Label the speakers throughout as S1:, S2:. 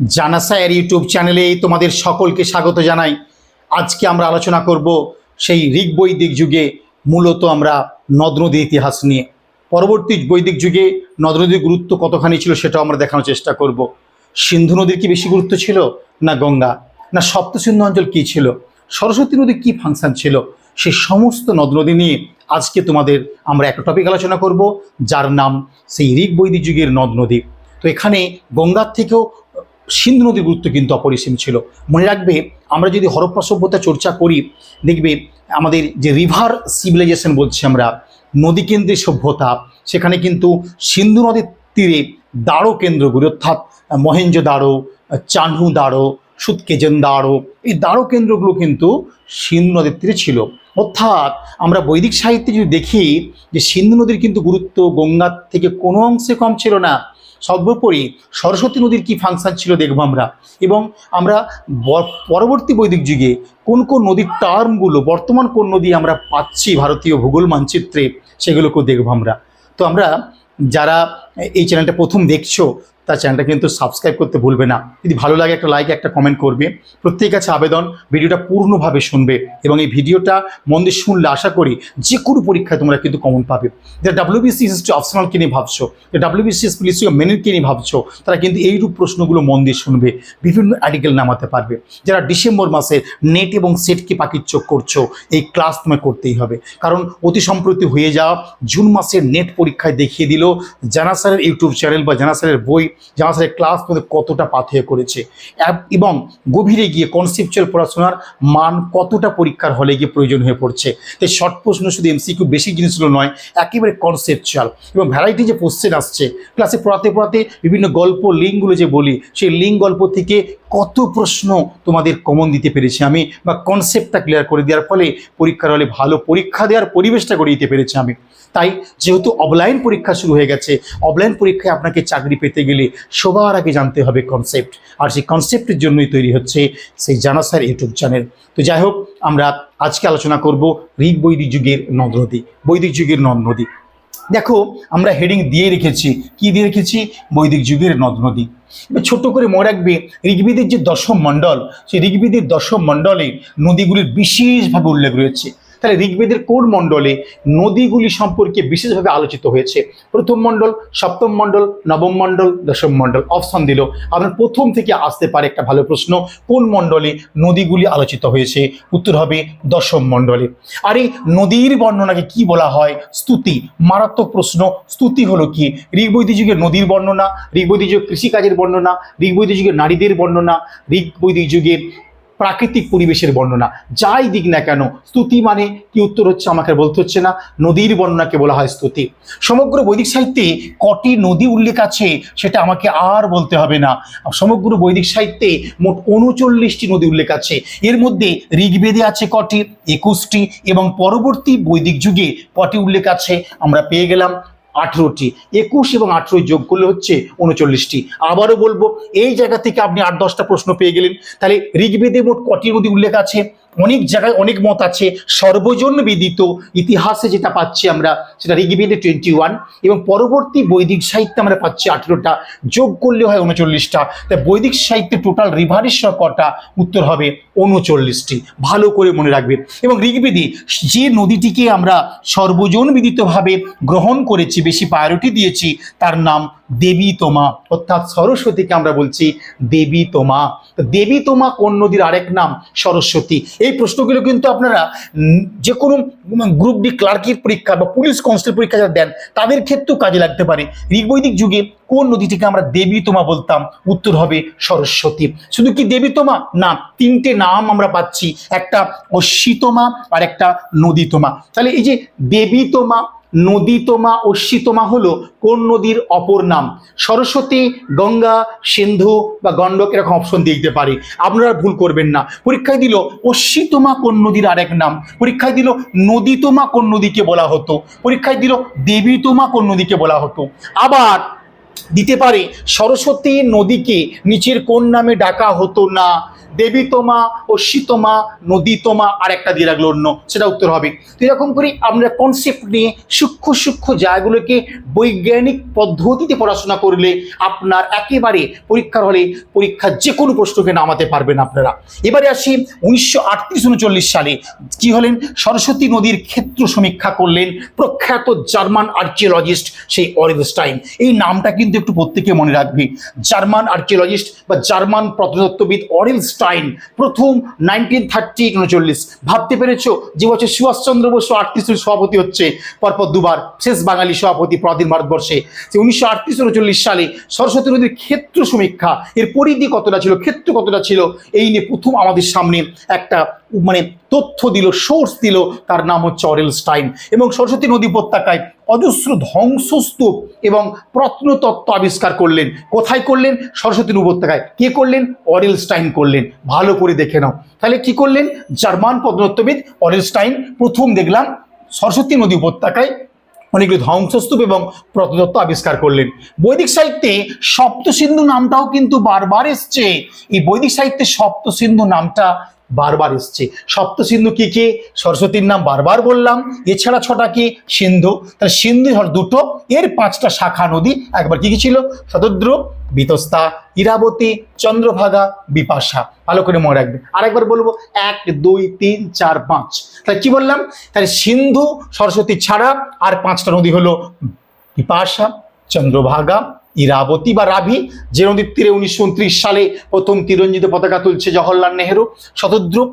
S1: জানাসায়ের YouTube চ্যানেলে তোমাদের সকলকে স্বাগত জানাই। আজকে আমরা আলোচনা করব সেই ঋগ বৈদিক যুগে, মূলত আমরা নদ নদী ইতিহাস নিয়ে। পরবর্তী বৈদিক যুগে নদ নদীর গুরুত্ব কতখানি ছিল সেটাও আমরা দেখানোর চেষ্টা করব। সিন্ধু নদীর কি বেশি গুরুত্ব ছিল, না গঙ্গা? না সপ্তসিন্ধু অঞ্চল কী ছিল? সরস্বতী নদীর কী ফাংশন ছিল? সেই সমস্ত নদ নদী নিয়ে আজকে তোমাদের আমরা একটা টপিক আলোচনা করব, যার নাম সেই ঋগ বৈদিক যুগের নদ নদী তো এখানে গঙ্গার থেকেও সিন্ধু নদীর গুরুত্ব কিন্তু অপরিসীম ছিল। মনে রাখবে, আমরা যদি হরপ্পা সভ্যতা চর্চা করি, দেখবে আমাদের যে রিভার সিভিলাইজেশন বলছি আমরা নদী কেন্দ্রিক সভ্যতা, সেখানে কিন্তু সিন্ধু নদীর তীরে দাঁড়ো কেন্দ্রগুলি, অর্থাৎ মহেঞ্জ দাঁড়ো, চানহু দাঁড়ো, সুতকেজেন দাঁড়ো, এই দাঁড়ো কেন্দ্রগুলো কিন্তু সিন্ধু নদীর তীরে ছিল। অর্থাৎ আমরা বৈদিক সাহিত্যে যদি দেখি যে সিন্ধু নদীর কিন্তু গুরুত্ব গঙ্গার থেকে কোনো অংশে কম ছিল না সর্বোপরি সরস্বতী নদীর কি ফাংশন ছিল দেখব আমরা। এবং আমরা পরবর্তী বৈদিক যুগে কোন কোন নদীর টার্মগুলো বর্তমান কোন নদী আমরা পাচ্ছি ভারতীয় ভূগোল মানচিত্রে, সেগুলোকেও দেখব আমরা। তো আমরা যারা এই চ্যানেলটা প্রথম দেখছ, তার চ্যানেলটা কিন্তু সাবস্ক্রাইব করতে ভুলবে না। যদি ভালো লাগে একটা লাইক একটা কমেন্ট করবে। প্রত্যেকের কাছে আবেদন, ভিডিওটা পূর্ণভাবে শুনবে এবং এই ভিডিওটা মন দিয়ে শুনলে আশা করি যে কোনো পরীক্ষায় তোমরা কিন্তু কমন পাবে। যারা ডাব্লিউবিসিএস অপশনালকে নিয়ে ভাবছ যে ডাব্লিউবিসিএস পুলিশ মেনের নিয়ে ভাবছ, তারা কিন্তু এইরূপ প্রশ্নগুলো মন দিয়ে শুনবে, বিভিন্ন আর্টিকেল নামাতে পারবে। যারা ডিসেম্বর মাসে নেট এবং সেটকে পাখির চোখ করছ, এই ক্লাস তোমায় করতেই হবে। কারণ অতি সম্প্রতি হয়ে যাওয়া জুন মাসের নেট পরীক্ষায় দেখিয়ে দিল জানা স্যারের ইউটিউব চ্যানেল বা জানা স্যারের বই জানা স্যারের ক্লাস তোমাদের কতটা পাথেয় করেছে। এবং গভীরে গিয়ে কনসেপচুয়াল পড়াশোনার মান কতটা পরীক্ষার হলে গিয়ে প্রয়োজন হয়ে পড়ছে। তাই শর্ট প্রশ্ন শুধু এমসিকিউ বেশি জিনিসগুলো নয়, একেবারে কনসেপচুয়াল এবং ভ্যারাইটি যে কোশ্চেন আসছে ক্লাসে পড়াতে পড়াতে বিভিন্ন গল্প লিঙ্কগুলো যে বলি, সেই লিঙ্ক গল্প থেকে কত প্রশ্ন তোমাদের কমন দিতে পেরেছি আমি বা কনসেপ্টটা ক্লিয়ার করে দেওয়ার ফলে পরীক্ষার হলে ভালো পরীক্ষা দেওয়ার পরিবেশটা গড়ে দিতে পেরেছি আমি। তাই যেহেতু অফলাইন পরীক্ষা শুরু হয়ে গেছে অফলাইন পরীক্ষায় আপনাকে চাকরি পেতে গেলে সবার আগে জানতে হবে কনসেপ্ট আর সেই কনসেপ্টের জন্যই তৈরি হচ্ছে সেই জানাসার ইউটিউব চ্যানেল তো যাই হোক, আমরা আজকে আলোচনা করব ঋগ বৈদিক যুগের নদ নদী, বৈদিক যুগের নদ নদী। দেখো, আমরা হেডিং দিয়ে রেখেছি। কি দিয়ে রেখেছি? বৈদিক যুগের নদ নদী। এবার ছোট্ট করে মনে রাখবে, ঋগ্বেদের যে দশম মণ্ডল, সেই ঋগ্বেদের দশম মণ্ডলে নদীগুলির বিশেষভাবে উল্লেখ রয়েছে। তাহলে ঋগ্বেদের কোন মণ্ডলে নদীগুলি সম্পর্কে বিশেষভাবে আলোচিত হয়েছে? প্রথম মণ্ডল, সপ্তম মণ্ডল, নবম মণ্ডল, দশম মণ্ডল? অপশন দিল। আপনার প্রথম থেকে আসতে পারে একটা ভালো প্রশ্ন, কোন মণ্ডলে নদীগুলি আলোচিত হয়েছে? উত্তর হবে দশম মণ্ডলে। আর এই নদীর বর্ণনাকে কি বলা হয়? স্তুতি। মারাত্মক প্রশ্ন, স্তুতি হলো কি? ঋগ্বৈদিক যুগের নদীর বর্ণনা ঋগ্বৈদিক যুগের কৃষিকাজের বর্ণনা ঋগ্বৈদিক যুগের নারীদের বর্ণনা ঋগ্বৈদিক যুগের প্রাকৃতিক পরিবেশের বর্ণনা। যাই দিক না কেন, স্তুতি মানে কি উত্তর হচ্ছে, আমাকে বলতে হচ্ছে না। নদীর বর্ণনাকে বলা হয় স্তুতি। সমগ্র বৈদিক সাহিত্যে কটি নদী উল্লেখ আছে, সেটা আমাকে আর বলতে হবে না। সমগ্র বৈদিক সাহিত্যে মোট উনচল্লিশটি নদী উল্লেখ আছে। এর মধ্যে ঋগ্বেদে আছে কটি, একুশটি এবং পরবর্তী বৈদিক যুগে কটি উল্লেখ আছে, আমরা পেয়ে গেলাম। আঠেরোটি। একুশ এবং আঠেরো যোগ করলে হচ্ছে উনচল্লিশটি। আবারও বলব, এই জায়গা থেকে আপনি আট দশটা প্রশ্ন পেয়ে গেলেন। তাহলে ঋগ্বেদে মোট কটির মধ্যে উল্লেখ আছে? অনেক জায়গায় অনেক মত আছে। সর্বজন বিদিত ইতিহাসে যেটা পাচ্ছি আমরা, সেটা ঋগ্বেদে টোয়েন্টি ওয়ান এবং পরবর্তী বৈদিক সাহিত্যে আমরা পাচ্ছি আঠেরোটা, যোগ করলে হয় উনচল্লিশটা। তাই বৈদিক সাহিত্যে টোটাল রিভারেশ্বর কটা? উত্তর হবে উনচল্লিশটি। ভালো করে মনে রাখবে। এবং ঋগ্বেদে যে নদীটিকে আমরা সর্বজন বিদিতভাবে গ্রহণ করেছি, বেশি প্রায়োরিটি দিয়েছি, তার নাম দেবী তোমা, অর্থাৎ সরস্বতীকে আমরা বলছি দেবী তোমা। দেবী তোমা কোন নদীর আরেক নাম? সরস্বতী। এই প্রশ্নগুলো কিন্তু আপনারা যে কোনো গ্রুপ ডি ক্লার্কের পরীক্ষা বা পুলিশ কনস্টেবল পরীক্ষা যারা দেন, তাদের ক্ষেত্রেও কাজে লাগতে পারে। ঋগ্বৈদিক যুগে কোন নদীটিকে আমরা দেবী তোমা বলতাম? উত্তর হবে সরস্বতী। শুধু কি দেবী তোমা? না, তিনটে নাম আমরা পাচ্ছি। একটা অশ্বিতমা আর একটা নদীতমা। তাহলে এই যে দেবী তোমা নদীতমা অশ্বিতমা হলো কোন নদীর অপর নাম? সরস্বতী, গঙ্গা, সিন্ধু বা গণ্ডক এরকম অপশন দিয়ে দিতে পারি। আপনারা ভুল করবেন না। পরীক্ষায় দিল অশ্বিতমা কোন নদীর আরেক নাম? পরীক্ষায় দিল নদীতমা কোন নদীকে বলা হতো? পরীক্ষায় দিল দেবীতমা কোন নদীকে বলা হতো? আবার দিতে পারে, সরস্বতী নদীকে নিচের কোন নামে ডাকা হতো না? দেবীতমা, অশ্বিতমা, নদীতমা আর একটা দিয়ে রাখল অন্য, সেটা উত্তর হবে। তো এরকম করে আমরা কনসেপ্ট নিয়ে সূক্ষ্ম সূক্ষ্ম জায়গাগুলোকে বৈজ্ঞানিক পদ্ধতিতে পড়াশোনা করলে আপনার একেবারে পরীক্ষার হলে পরীক্ষার যে কোনো প্রশ্নকে নামাতে পারবেন আপনারা। এবারে আসি উনিশশো আটত্রিশ উনচল্লিশ সালে কি হলেন? সরস্বতী নদীর ক্ষেত্র সমীক্ষা করলেন প্রখ্যাত জার্মান আর্কিওলজিস্ট সেই অরিলস্টাইন এই নামটা কিন্তু একটু প্রত্যেকে মনে রাখবে। জার্মান আর্কিওলজিস্ট বা জার্মান প্রত্নতত্ত্ববিদ অরিলস্টাইন প্রথম নাইনটিন থার্টি উনচল্লিশ। ভাবতে পেরেছ যে বছর সুভাষচন্দ্র বসু আটত্রিশের সভাপতি হচ্ছে? পরপর দুবার শেষ বাঙালি সভাপতি পরাধীন ভারতবর্ষে। যে উনিশশো আটত্রিশ উনচল্লিশ সালে সরস্বতী নদীর ক্ষেত্র সমীক্ষা। এর পরিধি কতটা ছিল? ক্ষেত্র কতটা ছিল? এই নিয়ে প্রথম আমাদের সামনে একটা মানে তথ্য দিল সোর্স দিল, তার নাম হচ্ছে অরেল স্টাইন। এবং সরস্বতী নদী উপত্যকায় অজস্র ধ্বংসস্তূপ এবং প্রত্নতত্ত্ব আবিষ্কার করলেন। কোথায় করলেন? সরস্বতী উপত্যকায়। কে করলেন? অরেল স্টাইন করলেন। ভালো করে দেখে নাও। তাহলে কি করলেন? জার্মান প্রত্নতত্ত্ববিদ অরেল স্টাইন প্রথম দেখলাম সরস্বতী নদী উপত্যকায় অনেকগুলি ধ্বংসস্তূপ এবং প্রত্নতত্ত্ব আবিষ্কার করলেন। বৈদিক সাহিত্যে সপ্তসিন্ধু নামটাও কিন্তু বারবার এসছে। এই বৈদিক সাহিত্যে সপ্তসিন্ধু নামটা বারবার এসছে। সপ্তসিন্ধু কি কি? সরস্বতীর নাম বারবার বললাম। এছাড়া ছটা কি? সিন্ধু। তাহলে সিন্ধু দুটো, এর পাঁচটা শাখা নদী, একবার কি কি ছিল? শতদ্র বিতস্তা, ইরাবতী, চন্দ্রভাগা, বিপাশা। ভালো করে মনে রাখবে। আরেকবার বলব, এক, দুই, তিন, চার, পাঁচ। তাহলে কি বললাম? তাহলে সিন্ধু, সরস্বতী ছাড়া আর পাঁচটা নদী হলো বিপাশা, চন্দ্রভাগা ইরাবতী বা রাভি, যে নদীর তীরে উনিশশো উনত্রিশ সালে প্রথম তিরঞ্জিত পতাকা তুলছে জওহরলাল নেহেরু, শতদ্রুপ।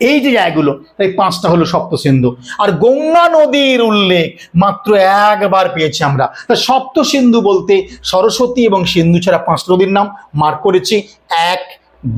S1: এই যে জায়গাগুলো এই পাঁচটা হলো সপ্তসিন্ধু। আর গঙ্গা নদীর উল্লেখ মাত্র একবার পেয়েছি আমরা। তা সপ্তসিন্ধু বলতে সরস্বতী এবং সিন্ধু ছাড়া পাঁচটা নদীর নাম মার্ক করেছি। এক,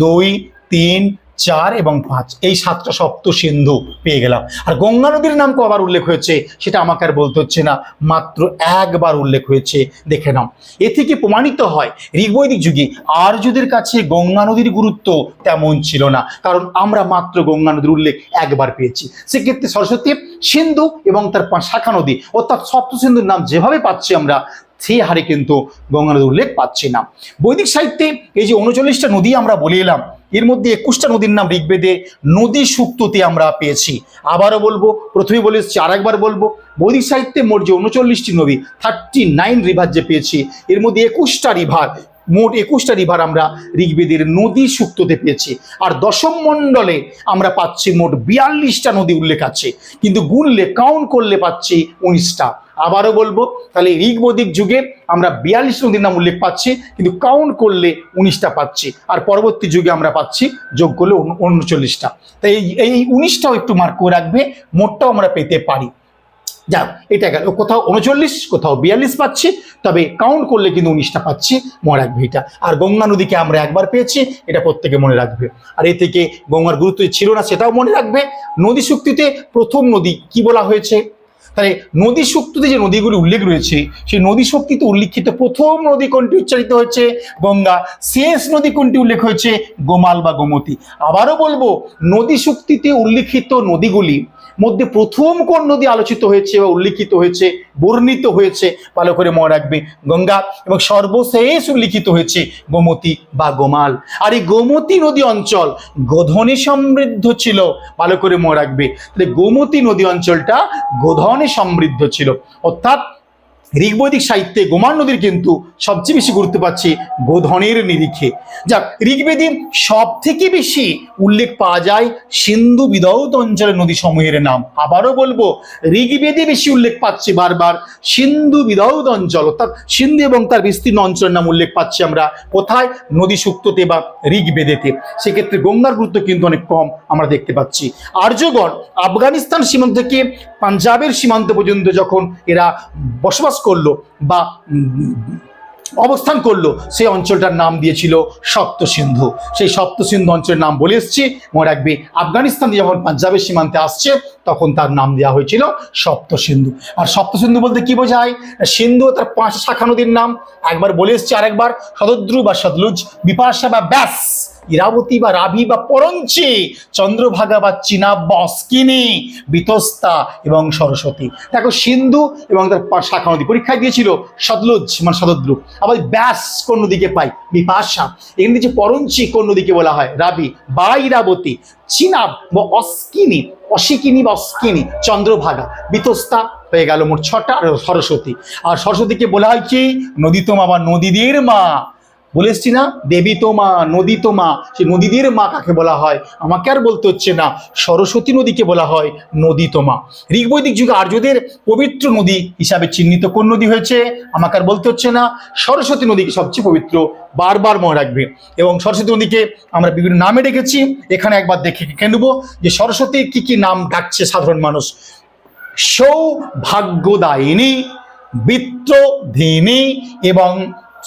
S1: দুই, তিন চার এবং পাঁচ। এই সাতটা সপ্ত সিন্ধু পেয়ে গেলাম। আর গঙ্গা নদীর নাম কবার উল্লেখ হয়েছে, সেটা আমাকে আর বলতে হচ্ছে না। মাত্র একবার উল্লেখ হয়েছে, দেখে নাও। এ থেকে প্রমাণিত হয়, ঋগ্বৈদিক যুগে আর্যদের কাছে গঙ্গা নদীর গুরুত্ব তেমন ছিল না। কারণ আমরা মাত্র গঙ্গা নদীর উল্লেখ একবার পেয়েছি। সেক্ষেত্রে সরস্বতী, সিন্ধু এবং তার শাখা নদী, অর্থাৎ সপ্ত সিন্ধুর নাম যেভাবে পাচ্ছি আমরা সেই হারে কিন্তু গঙ্গা নদীর উল্লেখ পাচ্ছি না। বৈদিক সাহিত্যে এই যে উনচল্লিশটা নদী আমরা বলে এলাম, এর মধ্যে একুশটা নদীর নাম ঋগ্বেদে নদী সুক্ততে আমরা পেয়েছি। আবারও বলব, প্রথমে বলে এসেছি আর একবার বলব, বৈদিক সাহিত্যে মোট যে উনচল্লিশটি নদী থার্টি নাইন রিভার যে পেয়েছি, এর মধ্যে একুশটা রিভার মোট একুশটা রিভার আমরা ঋগ্বেদের নদী সুক্ততে পেয়েছি। আর দশম মণ্ডলে আমরা পাচ্ছি মোট বিয়াল্লিশটা নদী উল্লেখ আছে, কিন্তু গুনলে কাউন্ট করলে পাচ্ছি উনিশটা। আবারও বলব, তাহলে ঋগ্বৈদিক যুগে আমরা বিয়াল্লিশ নদীর নাম উল্লেখ পাচ্ছি, কিন্তু কাউন্ট করলে উনিশটা পাচ্ছি, আর পরবর্তী যুগে আমরা পাচ্ছি যোগ করলে উনচল্লিশটা। তাই এই এই উনিশটাও একটু মার্ক করে রাখবে, মোটটাও আমরা পেতে পারি। যাক এটা গেল। কোথাও উনচল্লিশ, কোথাও বিয়াল্লিশ পাচ্ছি, তবে কাউন্ট করলে কিন্তু উনিশটা পাচ্ছি, মনে রাখবে এটা। আর গঙ্গা নদীকে আমরা একবার পেয়েছি, এটা প্রত্যেকে মনে রাখবে। আর এ থেকে গঙ্গার গুরুত্ব ছিল না, সেটাও মনে রাখবে। নদী শক্তিতে প্রথম নদী কি বলা হয়েছে? তাহলে নদী শক্তিতে যে নদীগুলি উল্লেখ রয়েছে, সেই নদী শক্তিতে উল্লিখিত প্রথম নদী কোনটি উচ্চারিত হয়েছে? গঙ্গা। শেষ নদী কোনটি উল্লেখ হয়েছে? গোমাল বা গোমতী। আবারও বলব, নদী শক্তিতে উল্লিখিত নদীগুলি মধ্যে প্রথম কোন নদী আলোচিত হয়েছে বা উল্লিখিত হয়েছে, বর্ণিত হয়েছে, ভালো করে মনে রাখবে গঙ্গা, এবং সর্বশেষ উল্লিখিত হয়েছে গোমতী বা গোমাল। আর এই গোমতী নদী অঞ্চল গোধনে সমৃদ্ধ ছিল, ভালো করে মনে রাখবে। তাহলে গোমতী নদী অঞ্চলটা গোধনে সমৃদ্ধ ছিল। অর্থাৎ ঋগ্বৈদিক সাহিত্যে গোমান নদীর কিন্তু সবচেয়ে বেশি গুরুত্ব পাচ্ছে গোধনের নিরিখে। যাক, ঋগ্বেদে সব থেকে বেশি উল্লেখ পাওয়া যায় সিন্ধু বিধৌত অঞ্চলের নদী সমূহের নাম। আবারও বলব, ঋগ্বেদে বেশি উল্লেখ পাচ্ছে বারবার সিন্ধু বিধৌত অঞ্চল, অর্থাৎ সিন্ধু এবং তার বিস্তীর্ণ অঞ্চলের নাম উল্লেখ পাচ্ছি আমরা কোথায়? নদী সুক্ততে বা ঋগ্বেদেতে। সেক্ষেত্রে গঙ্গার গুরুত্ব কিন্তু অনেক কম আমরা দেখতে পাচ্ছি। আর্যগণ আফগানিস্তান সীমান্ত থেকে পাঞ্জাবের সীমান্ত পর্যন্ত যখন এরা বসবাস করল বা অবস্থান করল সেই অঞ্চলটার নাম দিয়েছিল সপ্তসিন্ধু সেই সপ্তসিন্ধু অঞ্চলের নাম বলে এসছি মনে রাখবে আফগানিস্তান যখন পাঞ্জাবের সীমান্তে আসছে, তখন তার নাম দেওয়া হয়েছিল সপ্তসিন্ধু আর সপ্তসিন্ধু বলতে কি বোঝায়? সিন্ধু তার পাঁচ শাখা নদীর নাম। একবার বলে এসছি আরেকবার সদদ্রু বা সতলুজ বিপাশা বা ব্যাস। ইরাবতী বা রাভি বা পরঞ্চি, চন্দ্রভাগা বা চিনাব বা অস্কিনী, বিতস্তা এবং সরস্বতী। দেখো সিন্ধু এবং তার শাখা নদী পরীক্ষায় দিয়েছিল সদলুজ মানে শতদ্রু আবার ব্যাস কোন নদীকে পাই বিপাশা। এখানে দিচ্ছে পরঞ্চি কোন নদীকে বলা হয়? রাবি বা ইরাবতী চিনাব বা অস্কিনী, অশিকিনী বা অস্কিনী, চন্দ্রভাগা। বিতস্তা হয়ে গেল মোট ছটা, সরস্বতী। আর সরস্বতীকে বলা হয় কি? নদীতমা বা নদীদের মা। বলে এসছি না, দেবী তোমা নদী তোমা সে নদীদের মা কাকে বলা হয়? আমাকে আর বলতে হচ্ছে না, সরস্বতী নদীকে বলা হয় নদী তোমা ঋগ্বৈদিক যুগে আর্যদের পবিত্র নদী হিসাবে চিহ্নিত কোন নদী হয়েছে? আমাকে আর বলতে হচ্ছে না, সরস্বতী নদীকে সবচেয়ে পবিত্র বারবার মনে রাখবে। এবং সরস্বতী নদীকে আমরা বিভিন্ন নামে ডেকেছি, এখানে একবার দেখে দেখে নেব যে সরস্বতীর কি কি নাম ডাকছে সাধারণ মানুষ। সৌভাগ্যদায়িনী, বিত্তধিনী এবং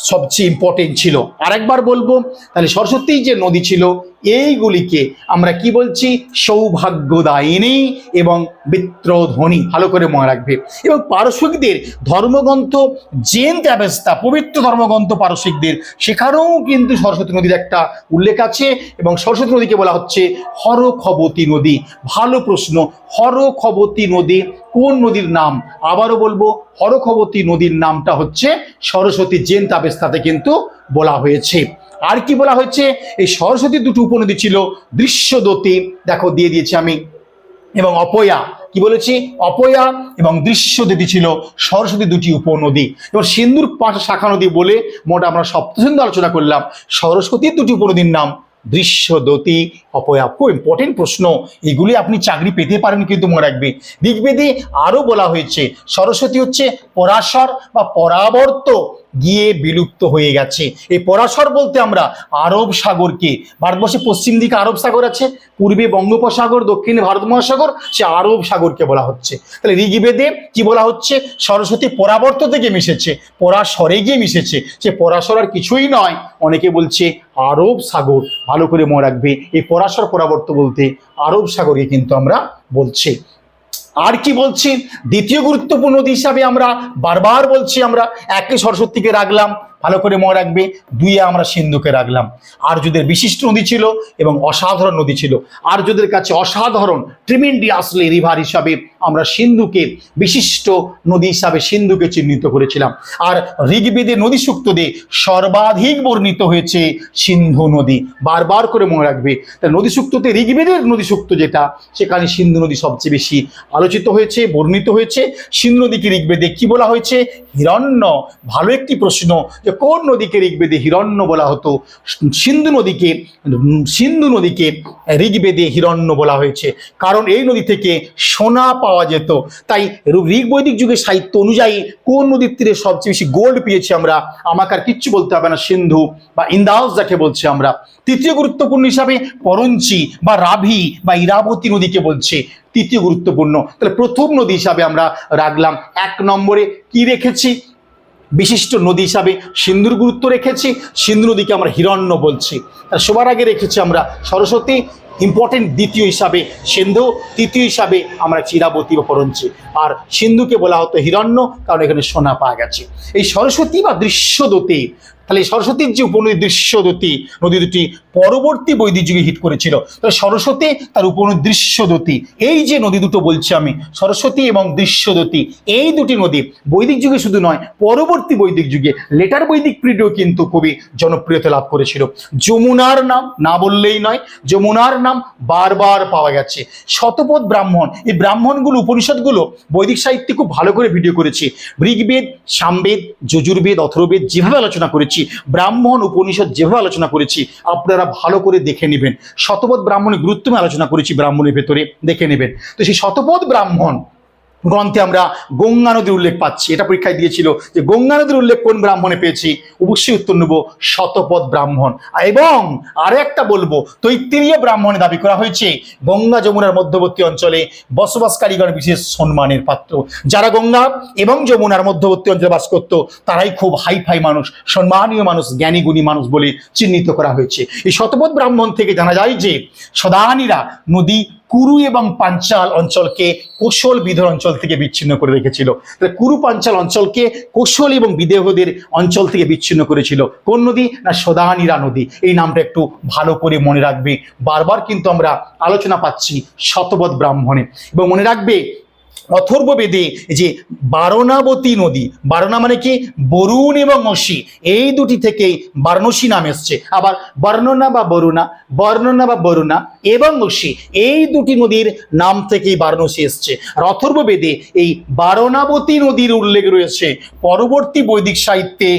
S1: সবচেয়ে ইম্পর্টেন্ট ছিল। আরেকবার বলব তাহলে সরস্বতী যে নদী ছিল এইগুলিকে আমরা কি বলছি? সৌভাগ্যদায়িনী এবং বিত্রধ্বনি ভালো করে মনে রাখবে। এবং পারসিকদের ধর্মগ্রন্থ, জেন ব্যবস্থা পবিত্র ধর্মগ্রন্থ পারসিকদের, সেখানেও কিন্তু সরস্বতী নদীর একটা উল্লেখ আছে এবং সরস্বতী নদীকে বলা হচ্ছে হরখবতী নদী। ভালো প্রশ্ন, হরখবতী নদী কোন নদীর নাম? আবারও বলব, হরখবতী নদীর নামটা হচ্ছে সরস্বতী জেন তাবেস্তাতে কিন্তু বলা হয়েছে। আর কি বলা হয়েছে? এই সরস্বতীর দুটো উপনদী ছিল দৃশ্যদতী দেখো, দিয়ে দিয়েছি আমি। এবং অপয়া, কি বলেছি? অপয়া এবং দৃশ্যদতী ছিল সরস্বতী দুটি উপনদী। এবং সিন্ধুর পাঁচ শাখা নদী বলে মোট আমরা সপ্তসিন্ধু আলোচনা করলাম। সরস্বতীর দুটি উপনদীর নাম দৃশ্যদতী অপয়া, খুব ইম্পর্টেন্ট প্রশ্ন। এগুলি আপনি চাকরি পেতে পারেন কিন্তু মনে রাখবে। ঋগ্বেদে আরও বলা হয়েছে, সরস্বতী হচ্ছে পরাশর বা পরাবর্ত। গিয়ে বিলুপ্ত হয়ে গেছে। এই পরাশর বলতে আমরা আরব সাগরকে। ভারতবর্ষে পশ্চিম দিকে আরব সাগর আছে, পূর্বে বঙ্গোপসাগর, দক্ষিণে ভারত মহাসাগর, সে আরব সাগরকে বলা হচ্ছে। তাহলে ঋগ্বেদে কি বলা হচ্ছে? সরস্বতী পরাবর্ত থেকে মিশেছে, পরাশরে গিয়ে মিশেছে। সে পরাশর আর কিছুই নয়, অনেকে বলছে আরব সাগর। ভালো করে মনে রাখবে, এই পরাশর পরাবর্ত বলতে আরব সাগরকে কিন্তু আমরা বলছি। আর কি বলছি দ্বিতীয় গুরুত্বপূর্ণ নদী হিসাবে আমরা বারবার বলছি, আমরা একে সরস্বতীকে রাখলাম, ভালো করে মনে রাখবে, দুইয়ে আমরা সিন্ধুকে রাখলাম। আর্যদের বিশিষ্ট নদী ছিল এবং অসাধারণ নদী ছিল। আর্যদের কাছে অসাধারণ ট্রিমেন্ডিয়াসলি রিভার হিসাবে আমরা সিন্ধুকে বিশিষ্ট নদী হিসাবে সিন্ধুকে চিহ্নিত করেছিলাম। আর ঋগ্বেদে নদী সুক্তদে সর্বাধিক বর্ণিত হয়েছে সিন্ধু নদী। বারবার করে মনে রাখবে তাই নদী সুক্ততে ঋগ্বেদের নদী সুক্ত যেটা, সেখানে সিন্ধু নদী সবচেয়ে বেশি আলোচিত হয়েছে, বর্ণিত হয়েছে। সিন্ধু নদীকে ঋগ্বেদে কি বলা হয়েছে? হিরণ্য। ভালো একটি প্রশ্ন যে, কোন নদীকে ঋগ্বেদে হিরণ্য বলা হতো? সিন্ধু নদীকে সিন্ধু নদীকে ঋগ্বেদে হিরণ্য বলা হয়েছে। কারণ এই নদী থেকে সোনা পাওয়া যেত। তাই ঋগ বৈদিক যুগের সাহিত্য অনুযায়ী কোন নদীর তীরে সবচেয়ে বেশি গোল্ড পেয়েছি আমরা? আমাকে আর কিচ্ছু বলতে হবে না, সিন্ধু বা ইন্দাউস যাকে বলছে আমরা। তৃতীয় গুরুত্বপূর্ণ হিসাবে পরঞ্চি বা রাভি বা ইরাবতী নদীকে বলছে। তৃতীয় গুরুত্বপূর্ণ। তাহলে প্রথম নদী হিসাবে আমরা রাখলাম। এক নম্বরে কি রেখেছি? বিশিষ্ট নদী হিসাবে সিন্ধুর গুরুত্ব রেখেছি। সিন্ধু নদীকে আমরা হিরণ্য বলছি। আর সবার আগে রেখেছি আমরা সরস্বতী ইম্পর্টেন্ট দ্বিতীয় হিসাবে সিন্ধু, তৃতীয় হিসাবে আমরা চিরাবতী বা পরঞ্চি আর সিন্ধুকে বলা হতো হিরণ্য, কারণ এখানে সোনা পাওয়া গেছে। এই সরস্বতী বা দৃশ্যদতী তাহলে সরস্বতীর যে উপনদী দৃশ্যদতী নদী দুটি পরবর্তী বৈদিক যুগে হিট করেছিল, তাহলে সরস্বতী তার উপনদী দৃশ্যদতী এই যে নদী দুটো বলছি আমি, সরস্বতী এবং দৃশ্যদতী এই দুটি নদী বৈদিক যুগে শুধু নয়, পরবর্তী বৈদিক যুগে লেটার বৈদিক পিরিয়ডেও কিন্তু খুবই জনপ্রিয়তা লাভ করেছিল। যমুনার নাম, না বললেই নয়, যমুনার নাম বারবার পাওয়া গেছে। শতপথ ব্রাহ্মণ, এই ব্রাহ্মণগুলো উপনিষদগুলো বৈদিক সাহিত্যে খুব ভালো করে ভিডিও করেছি। ঋগ্বেদ, সামবেদ, যজুর্বেদ অথর্বেদ যেভাবে আলোচনা করেছি ব্রাহ্মণ উপনিষদ যেভাবে আলোচনা করেছি, আপনারা ভালো করে দেখে নেবেন। শতপথ ব্রাহ্মণের গুরুত্ব আমি আলোচনা করেছি ব্রাহ্মণের ভেতরে, দেখে নেবেন। তো সেই শতপথ ব্রাহ্মণ গ্রন্থে আমরা গঙ্গা নদীর উল্লেখ পাচ্ছি। এটা পরীক্ষায় দিয়েছিল যে গঙ্গা নদীর উল্লেখ কোন ব্রাহ্মণে পেয়েছি? অবশ্যই উত্তর নেব, শতপথ ব্রাহ্মণ। এবং আর একটা বলব তৈত্তিরীয় ব্রাহ্মণে দাবি করা হয়েছে, গঙ্গা যমুনার মধ্যবর্তী অঞ্চলে বসবাসকারীগণ বিশেষ সম্মানের পাত্র। যারা গঙ্গা এবং যমুনার মধ্যবর্তী অঞ্চলে বাস করতো, তারাই খুব হাই ফাই মানুষ, সম্মানীয় মানুষ জ্ঞানী গুণী মানুষ বলে চিহ্নিত করা হয়েছে। এই শতপথ ব্রাহ্মণ থেকে জানা যায় যে সদানীরা নদী কুরু এবং পাঞ্চাল অঞ্চলকে কোশল বিধর অঞ্চল থেকে বিচ্ছিন্ন করে রেখেছিল। তাহলে কুরু পাঞ্চাল অঞ্চলকে কোশল এবং বিদেহদের অঞ্চল থেকে বিচ্ছিন্ন করেছিল। কোন নদী? না সদানীরা নদী। এই নামটা একটু ভালো করে মনে রাখবে। বারবার কিন্তু আমরা আলোচনা পাচ্ছি শতবধ ব্রাহ্মণে। এবং মনে রাখবে অথর্ববেদে যে বারণাবতী নদী, বারণা মানে কি? বরুণ এবং অসি। এই দুটি থেকেই বার্ণসী নাম এসছে। আবার বর্ণনা বা বরুণা, বর্ণনা বা বরুণা এবং অসি, এই দুটি নদীর নাম থেকেই বার্ণসী এসছে। আর অথর্ববেদে এই বারণাবতী নদীর উল্লেখ রয়েছে। পরবর্তী বৈদিক সাহিত্যে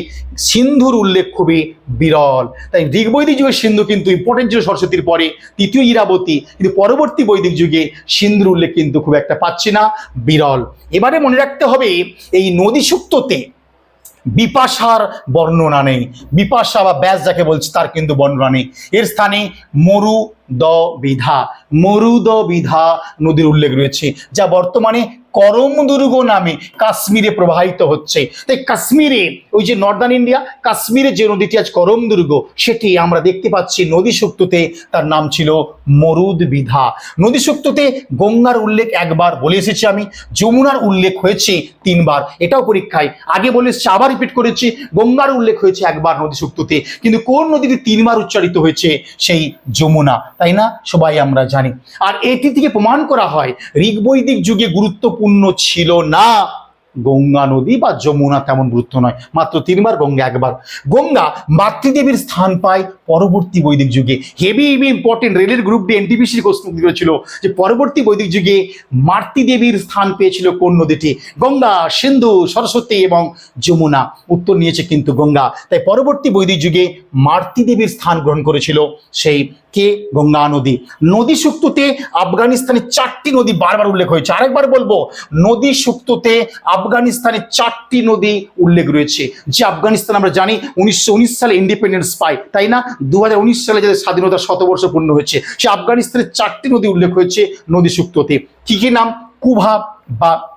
S1: সিন্ধুর উল্লেখ খুবই বিরল। তাই ঋগ্বৈদিক যুগে সিন্ধু কিন্তু ইম্পর্টেন্ট ছিল সরস্বতীর পরে। তৃতীয় ইরাবতী, কিন্তু পরবর্তী বৈদিক যুগে সিন্ধুর উল্লেখ কিন্তু খুব একটা পাচ্ছি না। বিরল। এবারে মনে রাখতে হবে, এই নদী সুক্ততে বিপাশার বর্ণনা নেই। বিপাশা বা ব্যাস যাকে বলছে, তার কিন্তু বর্ণনা নেই। এর স্থানে মরু দ বিধা মরুদ বিধা নদীর উল্লেখ রয়েছে, যা বর্তমানে করম দুর্গ নামে কাশ্মীরে প্রবাহিত হচ্ছে। তাই কাশ্মীরে, ওই যে নর্দার্ন ইন্ডিয়া কাশ্মীরে যে নদীটি আজ করম দুর্গ, সেটি আমরা দেখতে পাচ্ছি নদী সুক্ততে তার নাম ছিল মরুদ বিধা। নদী সুক্ততে গঙ্গার উল্লেখ একবার বলে এসেছি আমি, যমুনার উল্লেখ হয়েছে তিনবার। এটাও পরীক্ষায়, আগে বলে আবার রিপিট করেছি, গঙ্গার উল্লেখ হয়েছে একবার নদী সুক্ততে কিন্তু কোন নদীটি তিনবার উচ্চারিত হয়েছে? সেই যমুনা, তাই না? সবাই আমরা জানি। আর এটি থেকে প্রমাণ করা হয়, ঋগ্বৈদিক যুগে গুরুত্বপূর্ণ ছিল না। গঙ্গা নদী বা যমুনা তেমন গুরুত্ব নয়। মাত্র তিনবার গঙ্গা, একবার। গঙ্গা মাতৃদেবীর স্থান পায় পরবর্তী বৈদিক যুগে। হেভি হেভি ইম্পর্টেন্ট রেলের গ্রুপ ডি এনটিপিসির প্রশ্ন করেছিল যে পরবর্তী বৈদিক যুগে মাতৃদেবীর স্থান পেয়েছিল কোন নদীটি? গঙ্গা, সিন্ধু, সরস্বতী এবং যমুনা। উত্তর নিয়েছে কিন্তু গঙ্গা। তাই পরবর্তী বৈদিক যুগে মাতৃদেবীর স্থান গ্রহণ করেছিল সেই কে? গঙ্গা নদী। নদী সুক্ততে আফগানিস্তানের চারটি নদী বারবার উল্লেখ হয়েছে। আরেকবার বলব, নদী সুক্ততে আফগানিস্তানের চারটি নদী উল্লেখ রয়েছে। যে আফগানিস্তান আমরা জানি, উনিশশো সালে ইন্ডিপেন্ডেন্স পায়, তাই না? দু সালে যাদের স্বাধীনতার শতবর্ষ পূর্ণ হয়েছে, সে আফগানিস্তানের চারটি নদী উল্লেখ হয়েছে নদী সুক্ততে কি কি নাম? কুভা বা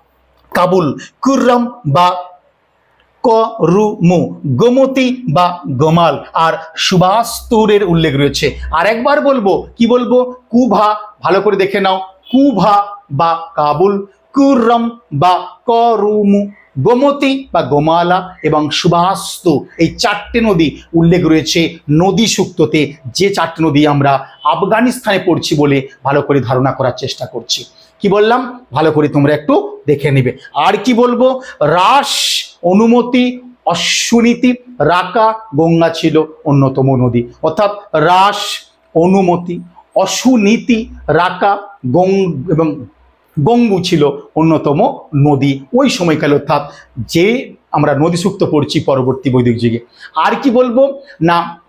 S1: কাবুল। কুররম বা করুমু। গোমতী বা গোমাল। আর সুবাস্তুরের উল্লেখ রয়েছে। আর একবার বলব, কি বলব? কুভা, ভালো করে দেখে নাও। কুভা বা কাবুল। কুররম বা করুমু, গোমতী বা গোমালা এবং সুবাস্তু। এই চারটে নদী উল্লেখ রয়েছে নদী সুক্ততে। যে চারটে নদী আমরা আফগানিস্তানে পড়ছি বলে ভালো করে ধারণা করার চেষ্টা করছি। কি বললাম? ভালো করে তোমরা একটু দেখে নেবে। আর কি বলব? রাস, অনুমতি, অশ্বনীতি, রাকা, গঙ্গা ছিল অন্যতম নদী। অর্থাৎ রাস, অনুমতি অসুনীতি রাকা, গং এবং গঙ্গু ছিল অন্যতম নদী। ওই সময়কাল অর্থাৎ যে আমরা নদী সুক্ত পড়ছি পরবর্তী বৈদিক যুগে। আর কি বলব? না,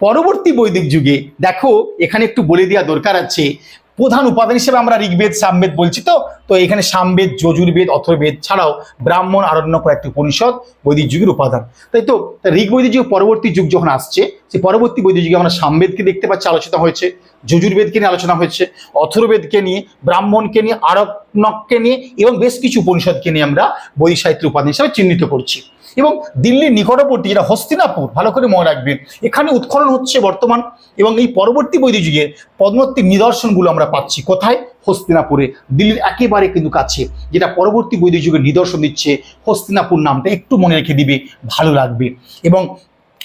S1: পরবর্তী বৈদিক যুগে, দেখো, এখানে একটু বলে দেওয়া দরকার আছে। প্রধান উপাদান হিসেবে আমরা ঋগ্বেদ, সামবেদ বলছি তো। তো এখানে সামবেদ, যজুর্বেদ, অথর্বেদ ছাড়াও ব্রাহ্মণ, আরণ্য কয়েকটি উপনিষদ বৈদিক যুগের উপাদান। তাই তো ঋগ্বৈদিক যুগ পরবর্তী যুগ যখন আসছে, সে পরবর্তী বৈদিক যুগে আমরা সামবেদকে দেখতে পাচ্ছি আলোচনা হয়েছে, যজুর্বেদকে নিয়ে আলোচনা হয়েছে, অথর্বেদকে নিয়ে, ব্রাহ্মণকে নিয়ে, আরণ্যককে নিয়ে এবং বেশ কিছু উপনিষদকে নিয়ে আমরা বৈদিক সাহিত্যের উপাদান হিসাবে চিহ্নিত করছি। এবং দিল্লির নিকটবর্তী যেটা হস্তিনাপুর, ভালো করে মনে রাখবেন, এখানে উৎখনন হচ্ছে বর্তমান এবং এই পরবর্তী বৈদিক যুগে পদ্মত্তিক নিদর্শনগুলো আমরা পাচ্ছি। কোথায়? হস্তিনাপুরে। দিল্লির একেবারে কিন্তু কাছে, যেটা পরবর্তী বৈদিক যুগের নিদর্শন দিচ্ছে হস্তিনাপুর নামটা। একটু মনে রেখে দিবে, ভালো লাগবে। এবং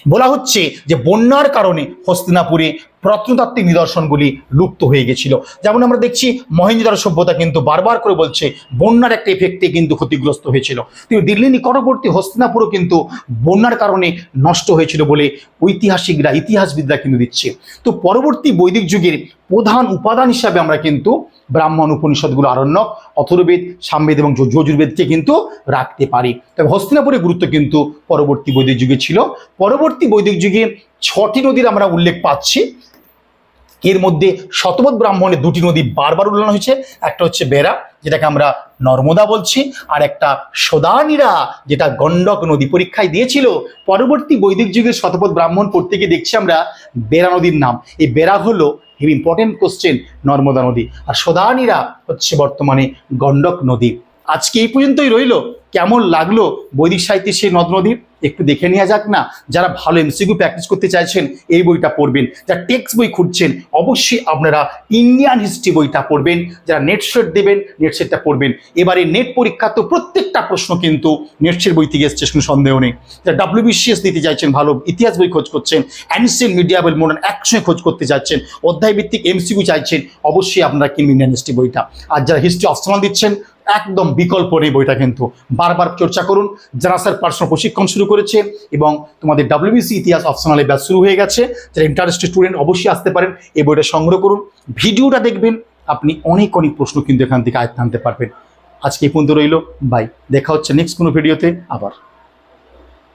S1: বলা হচ্ছে যে বন্যার কারণে হস্তিনাপুরে প্রত্নতাত্ত্বিক নিদর্শনগুলি লুপ্ত হয়ে গেছিল। যেমন আমরা দেখছি মহেন্দ্র সভ্যতা কিন্তু বারবার করে বলছে, বন্যার একটা এফেক্টে কিন্তু ক্ষতিগ্রস্ত হয়েছিল। কিন্তু দিল্লি নিকটবর্তী হস্তিনাপুরও কিন্তু বন্যার কারণে নষ্ট হয়েছিল বলে ঐতিহাসিকরা, ইতিহাসবিদরা কিন্তু দিচ্ছে। তো পরবর্তী বৈদিক যুগের প্রধান উপাদান হিসাবে আমরা কিন্তু ব্রাহ্মণ উপনিষদগুলো আরণ্যক অথর্বেদ সামবেদ এবং যজু- যজুর্বেদকে কিন্তু রাখতে পারি। তবে হস্তিনাপুরের গুরুত্ব কিন্তু পরবর্তী বৈদিক যুগে ছিল। পরবর্তী বৈদিক যুগে ছটি নদীর আমরা উল্লেখ পাচ্ছি। এর মধ্যে শতপথ ব্রাহ্মণের দুটি নদী বারবার উল্লেখ হয়েছে। একটা হচ্ছে বেড়া, যেটাকে আমরা নর্মদা বলছি, আর একটা সদানীরা, যেটা গণ্ডক নদী পরীক্ষায় দিয়েছিল। পরবর্তী বৈদিক যুগের শতপথ ব্রাহ্মণ পড়তে গিয়ে দেখছি আমরা বেড়া নদীর নাম। এই বেড়া হলো হেভি ইম্পর্টেন্ট কোশ্চেন নর্মদা নদী। আর সদানীরা হচ্ছে বর্তমানে গণ্ডক নদী। আজকে এই পর্যন্তই রইল। কেমন লাগল বৈদিক সাহিত্যের সেই নদ নদীর? একটু দেখে নেওয়া যাক না। যারা ভালো এমসিকিউ প্র্যাকটিস করতে চাইছেন, এই বইটা পড়বেন। যারা টেক্সট বই খুঁজছেন, অবশ্যই আপনারা ইন্ডিয়ান হিস্ট্রি বইটা পড়বেন। যারা নেট সেট দেবেন নেট সেটটা পড়বেন। এবারে নেট পরীক্ষা তো প্রত্যেকটা প্রশ্ন কিন্তু নেট সেট বই থেকে এসছে, কোনো সন্দেহ নেই। যারা ডাব্লিউবিসিএস দিতে চাইছেন, ভালো ইতিহাস বই খোঁজ করছেন অ্যানসিয়েন্ট মিডিয়াবল মডার্ন একসঙ্গে খোঁজ করতে যাচ্ছেন অধ্যায় ভিত্তিক এমসিকিউ চাইছেন, অবশ্যই আপনারা কিনবেন ইন্ডিয়ান হিস্ট্রি বইটা। আর যারা হিস্ট্রি অপশনাল দিচ্ছেন একদম বিকল্প নেই বইটা কিন্তু। বারবার চর্চা করুন। যারা স্যার পার্সোনাল প্রশিক্ষণ শুরু করেছে এবং তোমাদের ডাব্লিউবিসি ইতিহাস অপশনালে ব্যাচ শুরু হয়ে গেছে, যারা ইন্টারেস্টেড স্টুডেন্ট অবশ্যই আসতে পারেন, এই বইটা সংগ্রহ করুন। ভিডিওটা দেখবেন, আপনি অনেক অনেক প্রশ্ন কিন্তু এখান থেকে আয়ত্ত আনতে পারবেন। আজকে এই পর্যন্ত রইল। বাই দেখা হচ্ছে নেক্সট কোনো ভিডিওতে আবার।